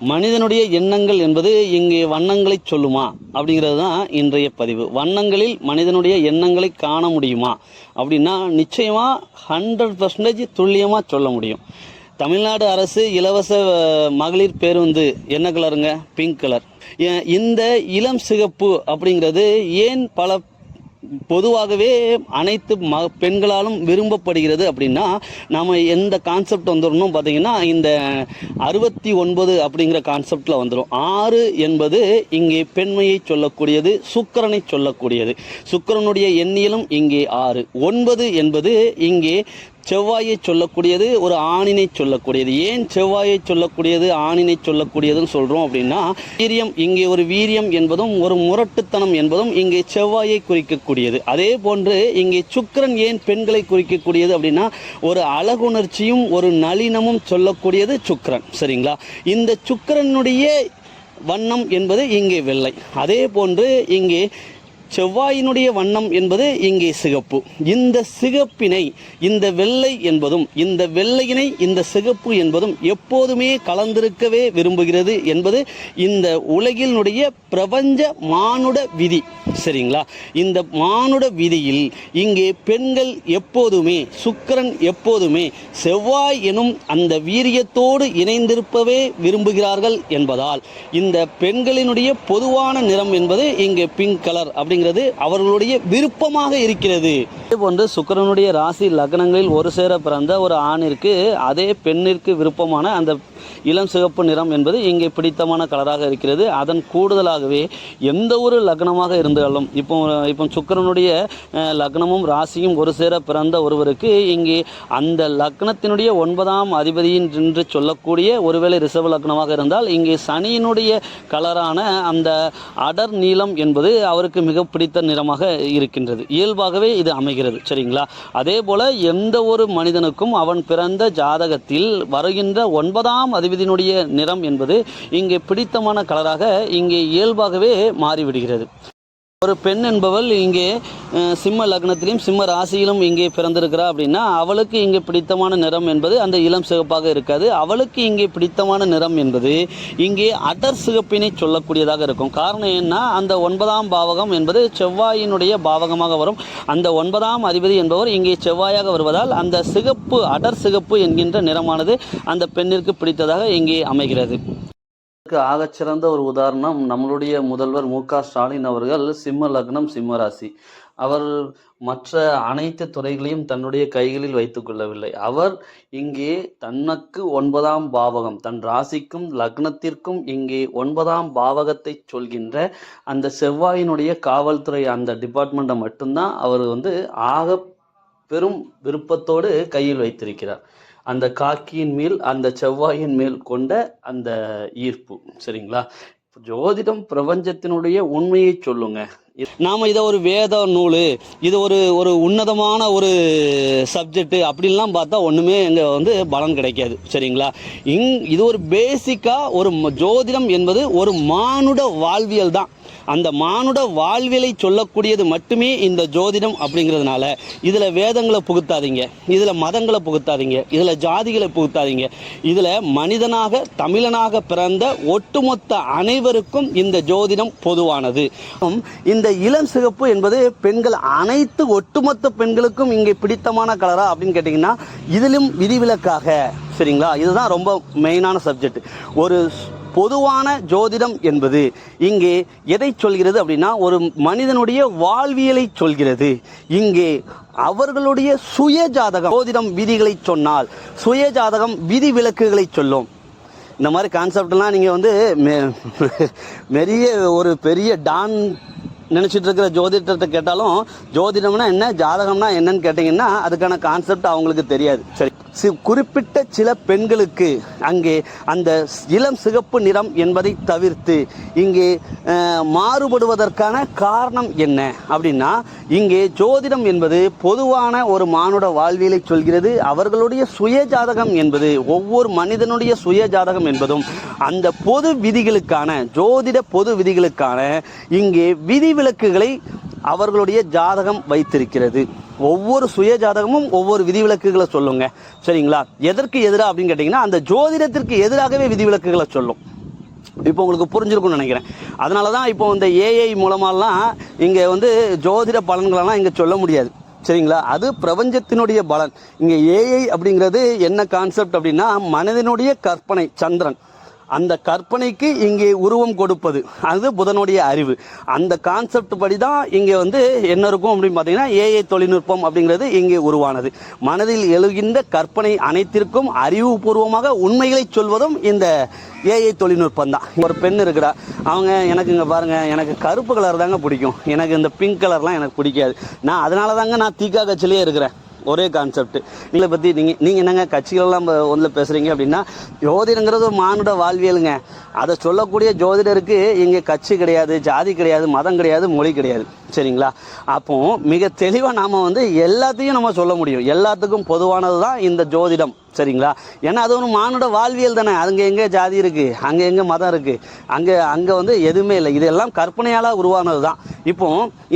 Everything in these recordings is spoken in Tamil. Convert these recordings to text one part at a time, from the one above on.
மனிதனுடைய எண்ணங்கள் என்பது இங்கே வண்ணங்களை சொல்லுமா? அப்படிங்கிறது தான் இன்றைய பதிவு. வண்ணங்களில் மனிதனுடைய எண்ணங்களை காண முடியுமா? அப்படின்னா நிச்சயமாக ஹண்ட்ரட் பர்சன்டேஜ் துல்லியமாக சொல்ல முடியும். தமிழ்நாடு அரசு இலவச மகளிர் பேருந்து என்ன கலருங்க பிங்க் கலர் இந்த இளம் சிகப்பு அப்படிங்கிறது ஏன் பல பொதுவாகவே அனைத்து ம பெண்களாலும் விரும்பப்படுகிறது அப்படின்னா நம்ம எந்த கான்செப்ட் வந்துடணும் பார்த்தீங்கன்னா இந்த அறுபத்தி ஒன்பது அப்படிங்கிற கான்செப்டில் வந்துடும் ஆறு என்பது இங்கே பெண்மையை சொல்லக்கூடியது சுக்கிரனை சொல்லக்கூடியது. சுக்கிரனுடைய எண்ணியலும் இங்கே ஆறு. ஒன்பது என்பது இங்கே செவ்வாயை சொல்லக்கூடியது ஒரு ஆணினை சொல்லக்கூடியது. ஏன் செவ்வாயை சொல்லக்கூடியது ஆணினை சொல்லக்கூடியதுன்னு சொல்கிறோம் அப்படின்னா வீரியம் இங்கே ஒரு வீரியம் என்பதும் ஒரு முரட்டுத்தனம் என்பதும் இங்கே செவ்வாயை குறிக்கக்கூடியது. அதே போன்று இங்கே சுக்கிரன் ஏன் பெண்களை குறிக்கக்கூடியது அப்படின்னா ஒரு அழகுணர்ச்சியும் ஒரு நளினமும் சொல்லக்கூடியது சுக்கிரன். சரிங்களா? இந்த சுக்கிரனுடைய வண்ணம் என்பது இங்கே வெள்ளை. அதே போன்று இங்கே செவ்வாயினுடைய வண்ணம் என்பது இங்கே சிகப்பு. இந்த சிகப்பினை இந்த வெள்ளை என்பதும் இந்த வெள்ளையினை இந்த சிகப்பு என்பதும் எப்போதுமே கலந்திருக்கவே விரும்புகிறது என்பது இந்த உலகினுடைய பிரபஞ்ச மானுட விதி. சரிங்களா? இந்த மானுட விதியில் இங்கே பெண்கள் எப்போதுமே சுக்கிரன் எப்போதுமே செவ்வாய் எனும் அந்த வீரியத்தோடு இணைந்திருப்பவே விரும்புகிறார்கள் என்பதால் இந்த பெண்களினுடைய பொதுவான நிறம் என்பது இங்கே பிங்க் கலர் அப்படிங்கிறது அவர்களுடைய விருப்பமாக இருக்கிறது. அதே போன்று சுக்கிரனுடைய ராசி லக்னங்களில் ஒரு சேர பிறந்த ஒரு ஆணிற்கு அதே பெண்ணிற்கு விருப்பமான அந்த இளம் சிவப்பு நிறம் என்பது இங்கே பிடித்தமான கலராக இருக்கிறது. அதன் கூடுதலாகவே எந்த ஒரு லக்னமாக இருந்தாலும் இப்போ இப்போ சுக்கிரனுடைய லக்னமும் ராசியும் ஒரு சேர பிறந்த ஒருவருக்கு இங்கே அந்த லக்னத்தினுடைய ஒன்பதாம் அதிபதியின் என்று சொல்லக்கூடிய ஒருவேளை ரிசர்வ் லக்னமாக இருந்தால் இங்கே சனியினுடைய கலரான அந்த அடர் நீளம் என்பது அவருக்கு மிக பிடித்த நிறமாக இருக்கின்றது. இயல்பாகவே இது அமைகிறது சரிங்களா? அதே போல எந்த ஒரு மனிதனுக்கும் அவன் பிறந்த ஜாதகத்தில் வருகின்ற ஒன்பதாம் அதிபதியினுடைய நிறம் என்பது இங்கே பிடித்தமான கலராக இங்கே இயல்பாகவே மாறிவிடுகிறது. ஒரு பெண் என்பவள் இங்கே சிம்ம லக்னத்திலும் சிம்ம ராசியிலும் இங்கே பிறந்திருக்கிறா அப்படின்னா அவளுக்கு இங்கே பிடித்தமான நிறம் என்பது அந்த இளம் சிகப்பாக இருக்காது. அவளுக்கு இங்கே பிடித்தமான நிறம் என்பது இங்கே அடர் சிகப்பினை சொல்லக்கூடியதாக இருக்கும். காரணம் என்ன? அந்த ஒன்பதாம் பாவகம் என்பது செவ்வாயினுடைய பாவகமாக வரும். அந்த ஒன்பதாம் அதிபதி என்பவர் இங்கே செவ்வாயாக வருவதால் அந்த சிகப்பு அடர் சிகப்பு என்கின்ற நிறமானது அந்த பெண்ணிற்கு பிடித்ததாக இங்கே அமைகிறது. இதற்கு ஆகச்சிறந்த ஒரு உதாரணம் நம்மளுடைய முதல்வர் மு ஸ்டாலின் அவர்கள் சிம்ம லக்னம் சிம்ம ராசி. அவர் மற்ற அனைத்து துறைகளையும் தன்னுடைய கைகளில் வைத்துக் கொள்ளவில்லை. அவர் இங்கே தனக்கு ஒன்பதாம் பாவகம் தன் ராசிக்கும் லக்னத்திற்கும் இங்கே ஒன்பதாம் பாவகத்தை சொல்கின்ற அந்த செவ்வாயினுடைய காவல்துறை அந்த டிபார்ட்மெண்ட்டை மட்டும்தான் அவர் வந்து ஆக பெரும் விருப்பத்தோடு கையில் வைத்திருக்கிறார். அந்த காக்கியின் மேல் அந்த செவ்வாயின் மேல் கொண்ட அந்த ஈர்ப்பு. சரிங்களா? ஜோதிடம் பிரபஞ்சத்தினுடைய உண்மையை சொல்லுங்க. நாம இதை ஒரு வேத நூல் இது ஒரு ஒரு உன்னதமான ஒரு சப்ஜெக்ட் அப்படின்லாம் பார்த்தா ஒண்ணுமே எங்க வந்து பலன் கிடைக்காது. சரிங்களா? இங் இது ஒரு பேசிக்கா ஒரு ம- ஜோதிடம் என்பது ஒரு மானுட வாழ்வியல் தான் அந்த மானுட வாழ்விலை சொல்லக்கூடியது மட்டுமே இந்த ஜோதிடம் அப்படிங்கிறதுனால. இதில் வேதங்களை புகுத்தாதீங்க. இதில் மதங்களை புகுத்தாதீங்க. இதில் ஜாதிகளை புகுத்தாதீங்க. இதில் மனிதனாக தமிழனாக பிறந்த ஒட்டுமொத்த அனைவருக்கும் இந்த ஜோதிடம் பொதுவானது. இந்த இளம் சிகப்பு என்பது பெண்கள் அனைத்து ஒட்டுமொத்த பெண்களுக்கும் இங்கே பிடித்தமான கலரா அப்படின்னு கேட்டிங்கன்னா இதிலும் விதிவிலக்காக. சரிங்களா? இதுதான் ரொம்ப மெயினான சப்ஜெக்ட் ஒரு பொதுவான ஜோதிடம் என்பது. இங்கே எதை சொல்கிறது அப்படின்னா ஒரு மனிதனுடைய வாழ்வியலை சொல்கிறது. இங்கே அவர்களுடைய சுய ஜாதகம் ஜோதிடம் விதிகளை சொன்னால் சுய ஜாதகம் விதி விலக்குகளை சொல்லும். இந்த மாதிரி கான்செப்ட்லாம் நீங்கள் வந்து பெரிய ஒரு பெரிய டான் நினச்சிட்டு இருக்கிற ஜோதிடத்தை கேட்டாலும் ஜோதிடம்னா என்ன ஜாதகம்னா என்னன்னு கேட்டிங்கன்னா அதுக்கான கான்செப்ட் அவங்களுக்கு தெரியாது. சரி. சி- குறிப்பிட்ட சில பெண்களுக்கு அங்கே அந்த இளம் சிகப்பு நிறம் என்பதை தவிர்த்து இங்கே மாறுபடுவதற்கான காரணம் என்ன அப்படின்னா இங்கே ஜோதிடம் என்பது பொதுவான ஒரு மானுட வாழ்வியலை சொல்கிறது. அவர்களுடைய சுய ஜாதகம் என்பது ஒவ்வொரு மனிதனுடைய சுய ஜாதகம் என்பதும் அந்த பொது விதிகளுக்கான ஜோதிட பொது விதிகளுக்கான இங்கே விதிவிலக்குகளை அவர்களுடைய ஜாதகம் வைத்திருக்கிறது. ஒவ்வொரு சுய ஜாதகமும் ஒவ்வொரு விதிவிலக்குகளை சொல்லுங்க. சரிங்களா? எதற்கு எதிராக அப்படின்னு கேட்டிங்கன்னா அந்த ஜோதிடத்திற்கு எதிராகவே விதிவிலக்குகளை சொல்லும். இப்போ உங்களுக்கு புரிஞ்சிருக்கும்னு நினைக்கிறேன். அதனால தான் இப்போ இந்த ஏஐ மூலமாலாம் இங்கே வந்து ஜோதிட பலன்களெல்லாம் இங்கே சொல்ல முடியாது. சரிங்களா? அது பிரபஞ்சத்தினுடைய பலன். இங்கே ஏஐ அப்படிங்கிறது என்ன கான்செப்ட் அப்படின்னா மனிதனுடைய கற்பனை சந்திரன். அந்த கற்பனைக்கு இங்கே உருவம் கொடுப்பது. அது புதனுடைய அறிவு. அந்த கான்செப்ட் படி தான் இங்கே வந்து என்ன இருக்கும் அப்படின்னு பார்த்தீங்கன்னா ஏஐ தொழில்நுட்பம் அப்படிங்கிறது இங்கே உருவானது. மனதில் எழுகின்ற கற்பனை அனைத்திற்கும் அறிவுபூர்வமாக உண்மைகளை சொல்வதும் இந்த ஏஐ தொழில்நுட்பம் தான். ஒரு பெண் இருக்கிறா. அவங்க எனக்கு இங்கே பாருங்கள் எனக்கு கருப்பு கலர் தாங்க பிடிக்கும். எனக்கு இந்த பிங்க் கலர்லாம் எனக்கு பிடிக்காது. நான் அதனால தாங்க நான் தீக்கா கட்சியிலே இருக்கிறேன். ஒரே கான்செப்ட் நீங்களை பற்றி நீங்கள் நீங்கள் என்னங்க கட்சிகளெல்லாம் ஒன்றில் பேசுகிறீங்க அப்படின்னா ஜோதிடங்கிறது ஒரு மானுட வாழ்வியலுங்க. அதை சொல்லக்கூடிய ஜோதிடருக்கு இங்கே கட்சி கிடையாது ஜாதி கிடையாது மதம் கிடையாது மொழி கிடையாது. சரிங்களா? அப்போ மிக தெளிவாக நாம் வந்து எல்லாத்தையும் நம்ம சொல்ல முடியும். எல்லாத்துக்கும் பொதுவானது தான் இந்த ஜோதிடம். சரிங்களா? ஏன்னா அது ஒரு மானோட வாழ்வியல் தானே. அங்கே எங்கே ஜாதி இருக்குது அங்கே எங்கே மதம் இருக்குது அங்கே அங்கே வந்து எதுவுமே இல்லை. இதெல்லாம் கற்பனையால் உருவானது தான் இப்போ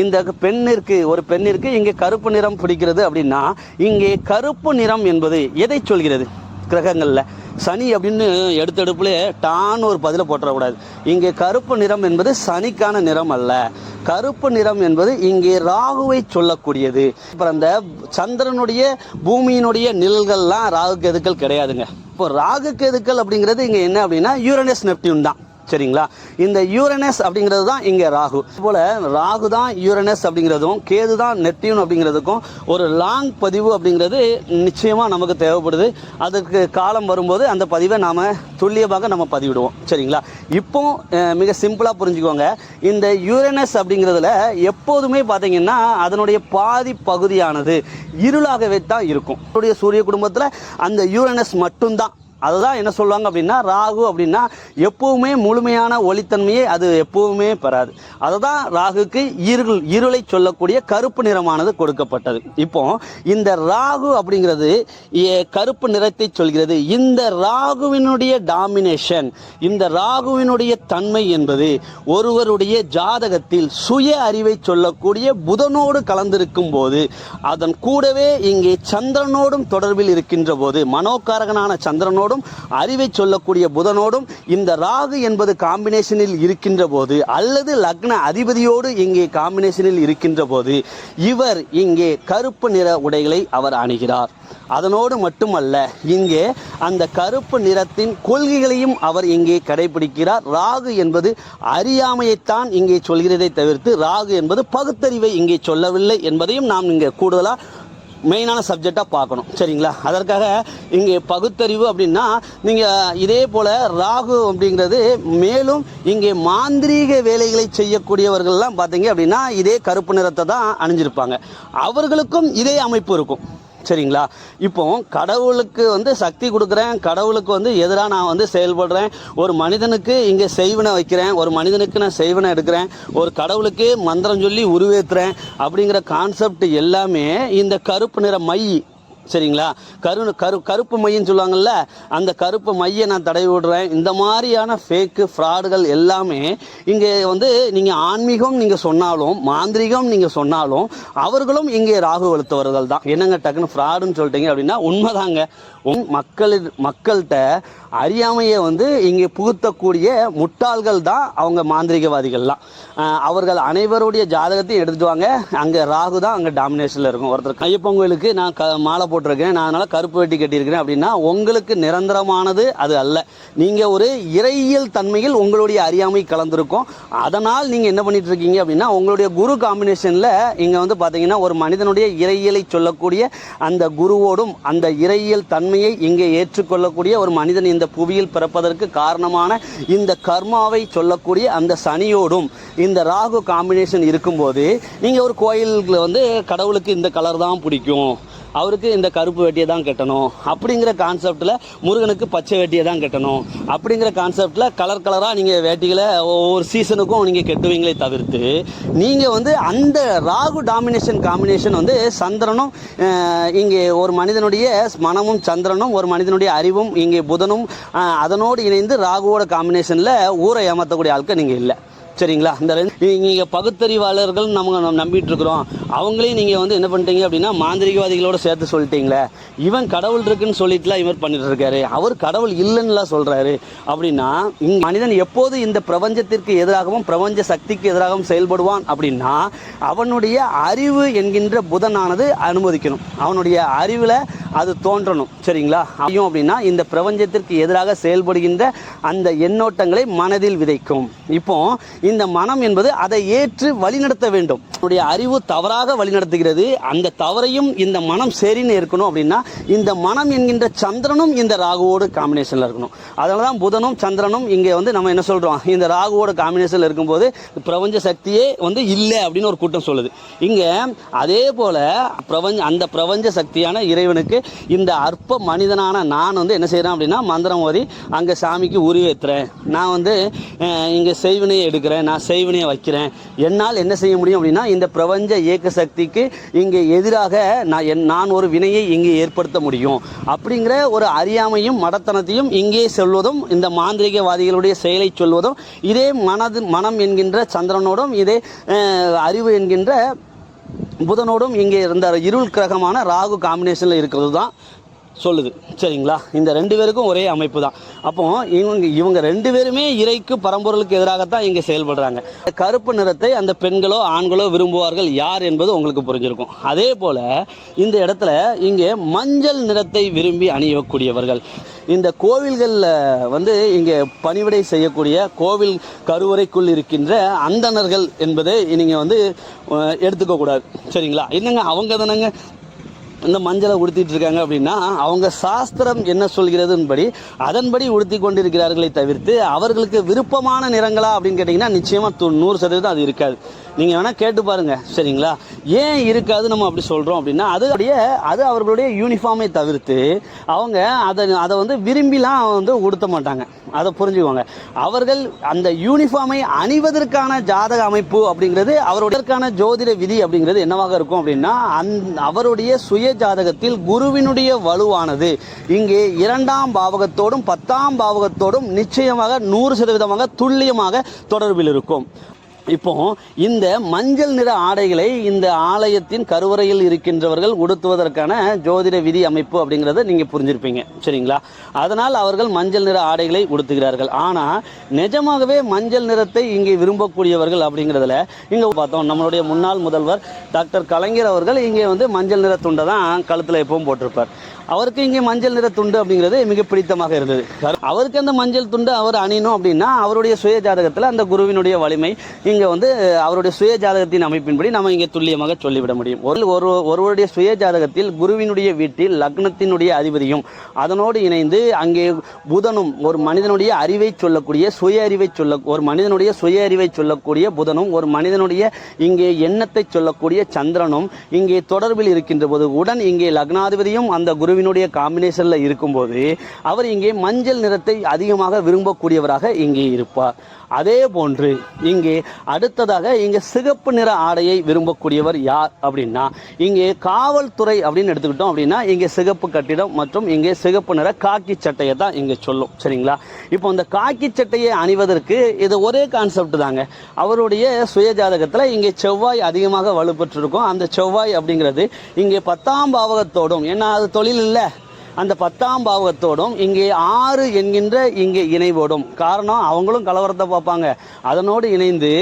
இந்த பெண்ணிற்கு ஒரு பெண்ணிற்கு இங்கே கருப்பு நிறம் பிடிக்கிறது அப்படின்னா இங்கே கருப்பு நிறம் என்பது எதை சொல்கிறது? கிரகங்களில். சனி அப்படின்னு எடுத்தெடுப்புலே டான் ஒரு பதிலை போட்டுறக்கூடாது. இங்கே கருப்பு நிறம் என்பது சனிக்கான நிறம் அல்ல. கருப்பு நிறம் என்பது இங்கே ராகுவை சொல்லக்கூடியது. அப்புறம் அந்த சந்திரனுடைய பூமியினுடைய நிழல்கள்லாம் ராகு கெதுக்கள் கிடையாதுங்க. இப்போ ராகு கெதுக்கள் அப்படிங்கிறது இங்கே என்ன அப்படின்னா யூரனஸ் நெப்டியூன் தான். சரிங்களா? இந்த யூரனஸ் அப்படிங்கிறது தான் இங்கே ராகு. போல் ராகு தான் யூரனஸ் அப்படிங்கிறதும் கேது தான் நெப்டியூன் அப்படிங்கிறதுக்கும் ஒரு லாங் பதிவு அப்படிங்கிறது நிச்சயமாக நமக்கு தேவைப்படுது. அதுக்கு காலம் வரும்போது அந்த பதிவை நாம் துல்லியமாக நம்ம பதிவிடுவோம். சரிங்களா? இப்போ மிக சிம்பிளாக புரிஞ்சுக்கோங்க. இந்த யூரனஸ் அப்படிங்கிறதுல எப்போதுமே பார்த்தீங்கன்னா அதனுடைய பாதி பகுதியானது இருளாகவே தான் இருக்கும். சூரிய குடும்பத்தில் அந்த யூரனஸ் மட்டும்தான். அதுதான் என்ன சொல்லுவாங்க அப்படின்னா ராகு அப்படின்னா எப்பவுமே முழுமையான ஒளித்தன்மையை அது எப்பவுமே பெறாது. அதுதான் ராகுக்கு இருள் இருளை சொல்லக்கூடிய கருப்பு நிறமானது கொடுக்கப்பட்டது. இப்போ இந்த ராகு அப்படிங்கிறது ஏ- கருப்பு நிறத்தை சொல்கிறது. இந்த ராகுவினுடைய டாமினேஷன் இந்த ராகுவினுடைய தன்மை என்பது ஒருவருடைய ஜாதகத்தில் சுய அறிவை சொல்லக்கூடிய புதனோடு கலந்திருக்கும் போது அதன் கூடவே இங்கே சந்திரனோடும் தொடர்பில் இருக்கின்ற போது மனோகாரகனான சந்திரனோடும் அறிவை சொல்லக்கூடிய புதனோடும் இந்த ராகு என்பது காம்பினேஷனில் இருக்கின்ற போது அல்லது லக்ன அதிபதியோடு இங்கே காம்பினேஷனில் இருக்கின்ற போது இவர் இங்கே கருப்பு நிற உடைகளை அவர் அணிகிறார். அதனோடு மட்டுமல்ல இங்கே அந்த கருப்பு நிறத்தின் கொள்கைகளையும் அவர் இங்கே கடைபிடிக்கிறார். ராகு என்பது அறியாமையைத்தான் இங்கே சொல்கிறதை தவிர்த்து ராகு என்பது பகுத்தறிவை இங்கே சொல்லவில்லை என்பதையும் நாம் இங்கே கூடுதலாக மெயினான சப்ஜெக்டாக பார்க்கணும். சரிங்களா? அதற்காக இங்கே பகுத்தறிவு அப்படின்னா நீங்கள் இதே போல் ராகு அப்படிங்கிறது மேலும் இங்கே மாந்திரீக வேலைகளை செய்யக்கூடியவர்கள்லாம் பார்த்தீங்க அப்படின்னா இதே கருப்பு நிறத்தை தான் அணிஞ்சிருப்பாங்க. அவர்களுக்கும் இதே அமைப்பு இருக்கும். சரிங்களா? இப்போ கடவுளுக்கு வந்து சக்தி கொடுக்குறேன் கடவுளுக்கு வந்து எதிராக நான் வந்து செயல்படுறேன். ஒரு மனிதனுக்கு இங்கே செய்வனை வைக்கிறேன் ஒரு மனிதனுக்கு நான் செய்வனை எடுக்கிறேன் ஒரு கடவுளுக்கு மந்திரம் சொல்லி உருவேற்றுறேன் அப்படிங்கிற கான்செப்ட் எல்லாமே இந்த கருப்பு நிற மை சரிங்களா? கரு கரு கருப்பு மையன்னு சொல்லுவாங்கல்ல அந்த கருப்பு மையை நான் தடவி விடுறேன். இந்த மாதிரியான ஃபேக்கு ஃப்ராடுகள் எல்லாமே இங்கே வந்து நீங்கள் ஆன்மீகம் நீங்கள் சொன்னாலும் மாந்திரிகம் நீங்கள் சொன்னாலும் அவர்களும் இங்கே ராகு வெளுத்தவர்கள் தான் என்னங்க டக்குன்னு ஃப்ராடுன்னு சொல்லிட்டீங்க அப்படின்னா உண்மைதாங்க. உம் மக்கள் மக்கள்கிட்ட அறியாமையை வந்து இங்கே புகுத்தக்கூடிய முட்டாள்கள் தான் அவங்க மாந்திரிகவாதிகள்லாம். அவர்கள் அனைவருடைய ஜாதகத்தையும் எடுத்துட்டு வாங்க. அங்கே ராகு தான் அங்கே டாமினேஷனில் இருக்கும். ஒருத்தர் ஐயப்பன் கோயிலுக்கு நான் க மாலை போட்டிருக்கேன். நான் அதனால் கருப்பு வெட்டி கட்டியிருக்கிறேன் அப்படின்னா உங்களுக்கு நிரந்தரமானது அது அல்ல. நீங்கள் ஒரு இறையியல் தன்மையில் உங்களுடைய அறியாமை கலந்திருக்கும். அதனால் நீங்கள் என்ன பண்ணிட்டு இருக்கீங்க அப்படின்னா உங்களுடைய குரு காம்பினேஷனில் இங்கே வந்து பார்த்தீங்கன்னா ஒரு மனிதனுடைய இறையியலை சொல்லக்கூடிய அந்த குருவோடும் அந்த இறையியல் தன்மையை இங்கே ஏற்றுக்கொள்ளக்கூடிய ஒரு மனிதன் இந்த புவியில் பிறப்பதற்கு காரணமான இந்த கர்மாவை சொல்லக்கூடிய அந்த சனியோடும் இந்த ராகு காம்பினேஷன் இருக்கும்போது நீங்கள் ஒரு கோயிலுக்கு வந்து கடவுளுக்கு இந்த கலர் தான் பிடிக்கும். அவருக்கு இந்த கருப்பு வேட்டியை தான் கட்டணும் அப்படிங்கிற கான்செப்டில் முருகனுக்கு பச்சை வேட்டியை தான் கட்டணும் அப்படிங்கிற கான்செப்டில் கலர் கலராக நீங்கள் வேட்டிகளை ஒவ்வொரு சீசனுக்கும் நீங்கள் கட்டுவீங்களே தவிர்த்து நீங்கள் வந்து அந்த ராகு டாமினேஷன் காம்பினேஷன் வந்து சந்திரனும் இங்கே ஒரு மனிதனுடைய மனமும் சந்திரனும் ஒரு மனிதனுடைய அறிவும் இங்கே புதனும் அதனோடு இணைந்து ராகுவோட காம்பினேஷனில் ஊரை ஏமாற்றக்கூடிய ஆட்கள் நீங்கள் இல்லை. சரிங்களா? இந்த நீங்கள் பகுத்தறிவாளர்கள் நம்ம நம்ம நம்பிட்டு இருக்கிறோம் அவங்களையும் நீங்கள் வந்து என்ன பண்ணிட்டீங்க அப்படின்னா மாந்திரிகவாதிகளோட சேர்த்து சொல்லிட்டீங்களே. இவன் கடவுள் இருக்குன்னு சொல்லிட்டுலாம் இவர் பண்ணிட்டு இருக்காரு அவர் கடவுள் இல்லைன்னுலாம் சொல்கிறாரு அப்படின்னா இங்க மனிதன் எப்போது இந்த பிரபஞ்சத்திற்கு எதிராகவும் பிரபஞ்ச சக்திக்கு எதிராகவும் செயல்படுவான் அப்படின்னா அவனுடைய அறிவு என்கின்ற புதனானது அனுமதிக்கணும். அவனுடைய அறிவில் அது தோன்றணும். சரிங்களா? ஐயும் அப்படின்னா இந்த பிரபஞ்சத்திற்கு எதிராக செயல்படுகின்ற அந்த எண்ணோட்டங்களை மனதில் விதைக்கும். இப்போ இந்த மனம் என்பது அதை ஏற்று வழிநடத்த வேண்டும். உடைய அறிவு தவறாக வழிநடத்துகிறது. அந்த தவறையும் இந்த மனம் சரின்னு இருக்கணும் அப்படின்னா இந்த மனம் என்கின்ற சந்திரனும் இந்த ராகுவோடு காம்பினேஷனில் இருக்கணும். அதனால தான் புதனும் சந்திரனும் இங்கே வந்து நம்ம என்ன சொல்கிறோம் இந்த ராகுவோட காம்பினேஷனில் இருக்கும்போது பிரபஞ்ச சக்தியே வந்து இல்லை அப்படின்னு ஒரு கூட்டம் சொல்லுது. இங்கே அதே போல் பிரபஞ்ச அந்த பிரபஞ்ச சக்தியான இறைவனுக்கு இந்த அற்ப மனிதனான நான் வந்து என்ன செய்கிறேன் அப்படின்னா மந்திரம் ஓதி அங்கே சாமிக்கு உருவேற்றுறேன் நான் வந்து இங்கே செய்வினையை எடுக்கிறேன். நான் செய்வினையை வைக்கிறேன். என்னால் என்ன செய்ய முடியும் அப்படின்னா இந்த பிரபஞ்ச இயக்க சக்திக்கு இங்கே எதிராக நான் என் நான் ஒரு வினையை இங்கே ஏற்படுத்த முடியும். அப்படிங்கிற ஒரு அறியாமையும் மடத்தனத்தையும் இங்கே சொல்வதும் இந்த மாந்திரிகவாதிகளுடைய செயலை சொல்வதும் இதே மனது மனம் என்கின்ற சந்திரனோடும் இதே அறிவு என்கின்ற புதனோடும் இங்கே இருந்த இருள் கிரகமான ராகு காம்பினேஷனில் இருக்கிறது தான் சொல்லுது. சரிங்களா? இந்த ரெண்டு பேருக்கும் ஒரே அமைப்பு தான் அப்போ இவங்க இவங்க ரெண்டு பேருமே இறைக்கு பரம்பொருளுக்கு எதிராகத்தான் இங்கே செயல்படுறாங்க. கருப்பு நிறத்தை அந்த பெண்களோ ஆண்களோ விரும்புவார்கள் யார் என்பது உங்களுக்கு புரிஞ்சிருக்கும். அதே போல் இந்த இடத்துல இங்கே மஞ்சள் நிறத்தை விரும்பி அணியக்கூடியவர்கள். இந்த கோவில்களில் வந்து இங்கே பணிவிடை செய்யக்கூடிய கோவில் கருவறைக்குள் இருக்கின்ற அந்தணர்கள் என்பதை நீங்கள் வந்து எடுத்துக்கக்கூடாது. சரிங்களா? என்னங்க அவங்க தானங்க? இந்த மஞ்சளை உடுத்திட்டு இருக்காங்க அப்படின்னா அவங்க சாஸ்திரம் என்ன சொல்கிறதுன்படி அதன்படி உடுத்தி கொண்டிருக்கிறார்களே தவிர்த்து அவர்களுக்கு விருப்பமான நிறங்களா அப்படின்னு கேட்டிங்கன்னா நிச்சயமாக நூறு சதவீதம் அது இருக்காது. நீங்கள் வேணால் கேட்டு பாருங்கள் சரிங்களா? ஏன் இருக்காது நம்ம அப்படி சொல்கிறோம் அப்படின்னா அது அப்படியே அது அவர்களுடைய யூனிஃபார்மை தவிர்த்து அவங்க அதை அதை வந்து விரும்பிலாம் வந்து உடுத்த மாட்டாங்க. அதை புரிஞ்சுக்குவாங்க அவர்கள் அந்த யூனிஃபார்மை அணிவதற்கான ஜாதக அமைப்பு அப்படிங்கிறது அவருடைய ஜோதிட விதி அப்படிங்கிறது என்னவாக இருக்கும் அப்படின்னா அந் அவருடைய சுய ஜாதகத்தில் குருவினுடைய வலுவானது. இங்கே இரண்டாம் பாவகத்தோடும் பத்தாம் பாவகத்தோடும் நிச்சயமாக நூறு சதவீதமாக துல்லியமாக தொடர்பில் இருக்கும். இப்போ இந்த மஞ்சள் நிற ஆடைகளை இந்த ஆலயத்தின் கருவறையில் இருக்கின்றவர்கள் உடுத்துவதற்கான ஜோதிட விதி அமைப்பு அப்படிங்கிறத நீங்க புரிஞ்சிருப்பீங்க. சரிங்களா? அதனால் அவர்கள் மஞ்சள் நிற ஆடைகளை உடுத்துகிறார்கள். ஆனா நிஜமாகவே மஞ்சள் நிறத்தை இங்கே விரும்பக்கூடியவர்கள் அப்படிங்கிறதுல இங்க பார்த்தோம் நம்மளுடைய முன்னாள் முதல்வர் டாக்டர் கலைஞர் அவர்கள் இங்கே வந்து மஞ்சள் நிற துண்டை தான் கழுத்தில் எப்பவும் போட்டிருப்பார். அவருக்கு இங்கே மஞ்சள் நிற துண்டு அப்படிங்கிறது மிக பிடித்தமாக இருந்தது. அவருக்கு அந்த மஞ்சள் துண்டு அவர் அணியணும் அப்படின்னா அவருடைய சுய ஜாதகத்தில் அந்த குருவினுடைய வலிமை இங்கே வந்து அவருடைய சுய ஜாதகத்தின் அமைப்பின்படி நம்ம இங்கே துல்லியமாக சொல்லிவிட முடியும். ஒரு ஒரு ஒருவருடைய சுய ஜாதகத்தில் குருவினுடைய வீட்டில் லக்னத்தினுடைய அதிபதியும் அதனோடு இணைந்து அங்கே புதனும் ஒரு மனிதனுடைய அறிவை சொல்லக்கூடிய சுய அறிவை சொல்ல ஒரு மனிதனுடைய சுய அறிவை சொல்லக்கூடிய புதனும் ஒரு மனிதனுடைய இங்கே எண்ணத்தை சொல்லக்கூடிய சந்திரனும் இங்கே தொடர்பில் இருக்கின்ற போது உடன் இங்கே லக்னாதிபதியும் அந்த குருவினுடைய காம்பினேஷனில் இருக்கும்போது அவர் இங்கே மஞ்சள் நிறத்தை அதிகமாக விரும்பக்கூடியவராக இங்கே இருப்பார். அதே போன்று இங்கே அடுத்ததாக இங்கே சிகப்பு நிற ஆடையை விரும்பக்கூடியவர் யார் அப்படின்னா இங்கே காவல்துறை அப்படின்னு எடுத்துக்கிட்டோம் அப்படின்னா இங்கே சிகப்பு கட்டிடம் மற்றும் இங்கே சிகப்பு நிற காக்கி சட்டையை தான் இங்கே சொல்லும். சரிங்களா? இப்போ அந்த காக்கி சட்டையை அணிவதற்கு இது ஒரே கான்செப்ட் தாங்க. அவருடைய சுயஜாதகத்தில் இங்கே செவ்வாய் அதிகமாக வலுப்பெற்றிருக்கும். அந்த செவ்வாய் அப்படிங்கிறது இங்கே பத்தாம் பாவகத்தோடும் ஏன்னா அது தொழில் இல்லை. அந்த பத்தாம் பாவகத்தோடும் இங்கே ஆறு என்கின்ற இங்கே இணைவோடும். காரணம் அவங்களும் கலவரத்தை பார்ப்பாங்க. அதனோடு இணைந்து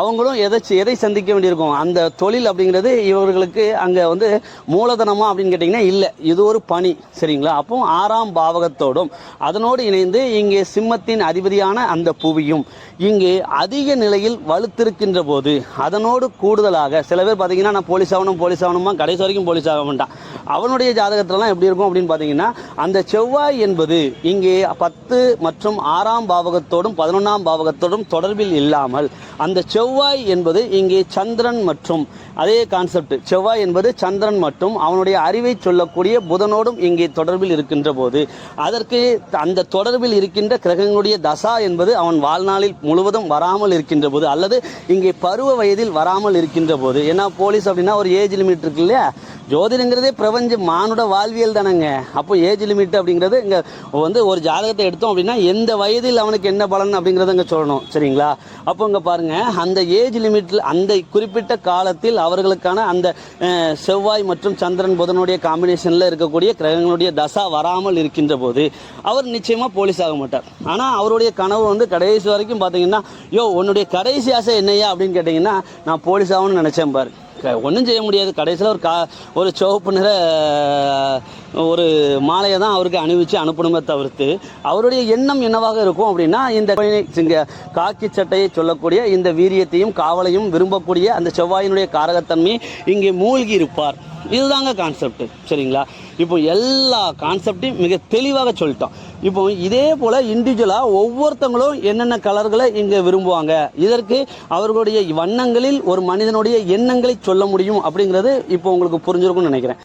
அவங்களும் எதை எதை சந்திக்க வேண்டியிருக்கும்? அந்த தொழில் அப்படிங்கிறது இவர்களுக்கு அங்கே வந்து மூலதனமா அப்படின்னு கேட்டிங்கன்னா இல்லை. இது ஒரு பணி. சரிங்களா? அப்போ ஆறாம் பாவகத்தோடும் அதனோடு இணைந்து இங்கே சிம்மத்தின் அதிபதியான அந்த புவியும் இங்கே அதிக நிலையில் வலுத்திருக்கின்ற போது அதனோடு கூடுதலாக சில பேர் பார்த்தீங்கன்னா நான் போலீஸ் ஆகணும் போலீஸ் ஆகணுமா? கடைசி வரைக்கும் போலீஸ் ஆக மாட்டான். அவனுடைய ஜாதகத்திலலாம் எப்படி இருக்கும் அப்படின்னு பார்த்தீங்கன்னா அந்த செவ்வாய் என்பது இங்கே பத்து மற்றும் ஆறாம் பாவகத்தோடும் பதினொன்றாம் பாவகத்தோடும் தொடர்பில் இல்லாமல் அந்த செவ்வாய் என்பது இங்கே சந்திரன் மற்றும் அதே கான்செப்ட் செவ்வாய் என்பது சந்திரன் மற்றும் அவனுடைய அறிவை சொல்லக்கூடிய புதனோடும் இங்கே தொடர்பில் இருக்கின்ற போது. அதற்கு அந்த தொடர்பில் இருக்கின்ற கிரகங்களுடைய தசா என்பது அவன் வாழ்நாளில் முழுவதும் வராமல் இருக்கின்ற போது அல்லது இங்கே பருவ வயதில் வராமல் இருக்கின்ற போது. ஏன்னா போலீஸ் அப்படின்னா ஒரு ஏஜ் லிமிட் இருக்கு இல்லையா? ஜோதிடங்கிறதே பிரபஞ்ச மானுட வாழ்வியல் தானேங்க. அப்போ ஏஜ் லிமிட் அப்படிங்கிறது இங்கே வந்து ஒரு ஜாதகத்தை எடுத்தோம் அப்படின்னா எந்த வயதில் அவனுக்கு என்ன பலன் அப்படிங்கிறத இங்கே சொல்லணும். சரிங்களா? அப்போ இங்கே பாருங்கள் அந்த ஏஜ் லிமிட்டில் அந்த குறிப்பிட்ட காலத்தில் அவர்களுக்கான அந்த செவ்வாய் மற்றும் சந்திரன் புதனுடைய காம்பினேஷனில் இருக்கக்கூடிய கிரகங்களுடைய தசா வராமல் இருக்கின்ற போது அவர் நிச்சயமாக போலீஸ் ஆக மாட்டார். ஆனால் அவருடைய கனவு வந்து கடைசி வரைக்கும் பார்த்தீங்கன்னா யோ உன்னுடைய கடைசி ஆசை என்னையா அப்படின்னு கேட்டிங்கன்னா நான் போலீஸ் ஆகணும்னு நினச்சேன் பாரு. ஒன்றும் செய்ய முடியாது. கடைசியில் ஒரு கா ஒரு சிவப்பு நிற ஒரு மாலையை தான் அவருக்கு அணிவிச்சு அனுப்பணுமே தவிர்த்து அவருடைய எண்ணம் என்னவாக இருக்கும் அப்படின்னா இந்த இங்க காக்கி சட்டையை சொல்லக்கூடிய இந்த வீரியத்தையும் காவலையும் விரும்பக்கூடிய அந்த செவ்வாயினுடைய காரகத்தன்மை இங்கே மூழ்கி இருப்பார். இதுதாங்க கான்செப்ட் சரிங்களா? இப்போ எல்லா கான்செப்டையும் மிக தெளிவாக சொல்லிட்டோம். இப்போ இதே போல் இண்டிவிஜுவலாக ஒவ்வொருத்தங்களும் என்னென்ன கலர்களை இங்கே விரும்புவாங்க? இதற்கு அவர்களுடைய வண்ணங்களில் ஒரு மனிதனுடைய எண்ணங்களை சொல்ல முடியும் அப்படிங்கிறது இப்போ உங்களுக்கு புரிஞ்சிருக்கும்னு நினைக்கிறேன்.